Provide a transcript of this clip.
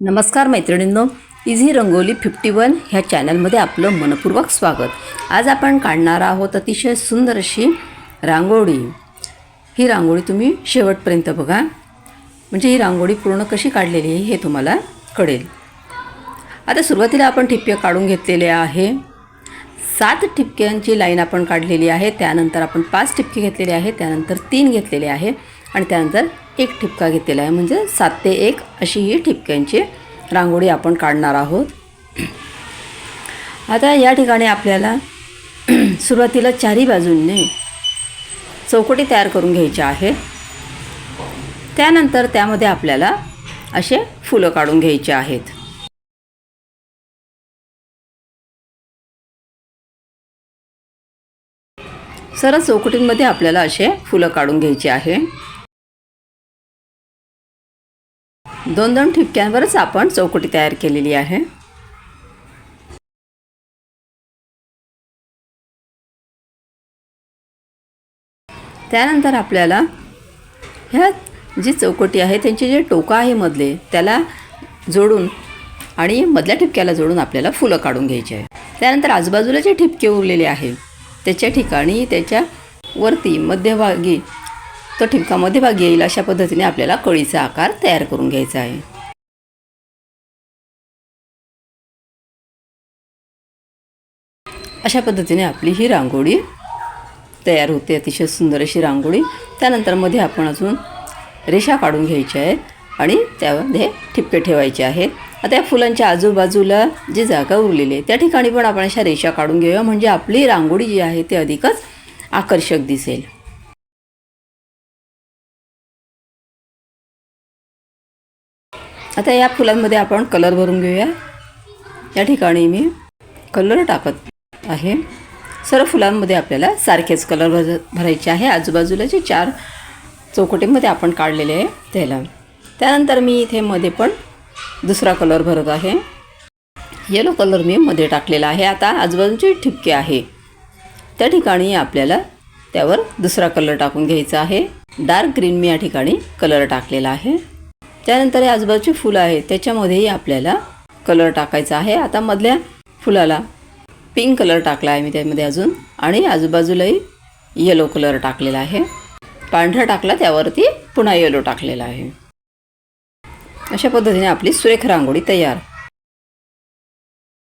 नमस्कार मैत्रिणींनो easy rangoli fifty one ह्या चॅनलमध्ये आपलं मनपूर्वक स्वागत. आज आपण काढणार आहोत अतिशय सुंदर अशी रांगोळी. ही रांगोळी तुम्ही शेवटपर्यंत बघा. म्हणजे ही रांगोळी पूर्ण कशी काढलेली आहे हे तुम्हाला कळेल. आता सुरुवातीला आपण ठिपके काढून घेतलेले आहे. सात ठिपक्यांची लाईन आपण काढलेली आहे त्यानंतर आपण पाच ठिपके घेतलेले आहे त्यानंतर तीन घेतलेले आहे. आणि त्यानंतर एक ठिपका घेतलेला आहे. म्हणजे सात ते एक अशी ही ठिपक्यांची रांगोळी आपण काढणार आहोत. आता या ठिकाणी आपल्याला सुरुवातीला चारही बाजूंनी चौकटी तयार करून घ्यायच्या आहे. त्यानंतर त्यामध्ये आपल्याला असे फुलं काढून घ्यायचे आहेत. सरळ चौकटींमध्ये आपल्याला असे फुलं काढून घ्यायची आहे. दोन दोन ठिपक्यांवरच आपण चौकटी तयार केलेली आहे. त्यानंतर आपल्याला ह्या जी चौकटी आहे त्यांचे जे टोकं आहे मधले त्याला जोडून आणि मधल्या ठिपक्याला जोडून आपल्याला फुलं काढून घ्यायची आहे. त्यानंतर आजूबाजूला जे ठिपके उरलेले आहे त्याच्या ठिकाणी त्याच्या वरती मध्यभागी तो ठिपका मध्यभागी येईल अशा पद्धतीने आपल्याला कळीचा आकार तयार करून घ्यायचा आहे. अशा पद्धतीने आपली ही रांगोळी तयार होते अतिशय सुंदर अशी रांगोळी. त्यानंतरमध्ये आपण अजून रेषा काढून घ्यायच्या आहेत आणि त्यामध्ये ठिपके ठेवायचे आहेत. आता या फुलांच्या आजूबाजूला जी जागा उरलेली आहे त्या ठिकाणी पण आपण अशा रेषा काढून घेऊया. म्हणजे आपली रांगोळी जी आहे ती अधिकच आकर्षक दिसेल. आता या फुलांमध्ये आपण कलर भरून घेऊया. या ठिकाणी मी कलर टाकत आहे. सर्व फुलांमध्ये आपल्याला सारखेच कलर भर भरायचे आहे. आजूबाजूला जे चार चौकटीमध्ये आपण काढलेले आहे त्याला. त्यानंतर मी इथे मध्ये पण दुसरा कलर भरत आहे. येलो कलर मी मध्ये टाकलेला आहे. आता आजूबाजूचे ठिपके आहे. त्या ठिकाणी आपल्याला त्यावर दुसरा कलर टाकून घ्यायचा आहे. डार्क ग्रीन मी या ठिकाणी कलर टाकलेला आहे. त्यानंतर हे आजूबाजूची फुलं आहेत. त्याच्यामध्येही आपल्याला कलर टाकायचा आहे. आता मधल्या फुलाला पिंक कलर टाकला आहे मी त्यामध्ये अजून. आणि आजूबाजूलाही येलो कलर टाकलेला आहे. पांढरा टाकला त्यावरती पुन्हा येलो टाकलेला आहे. अशा पद्धतीने आपली सुरेख रांगोळी तयार.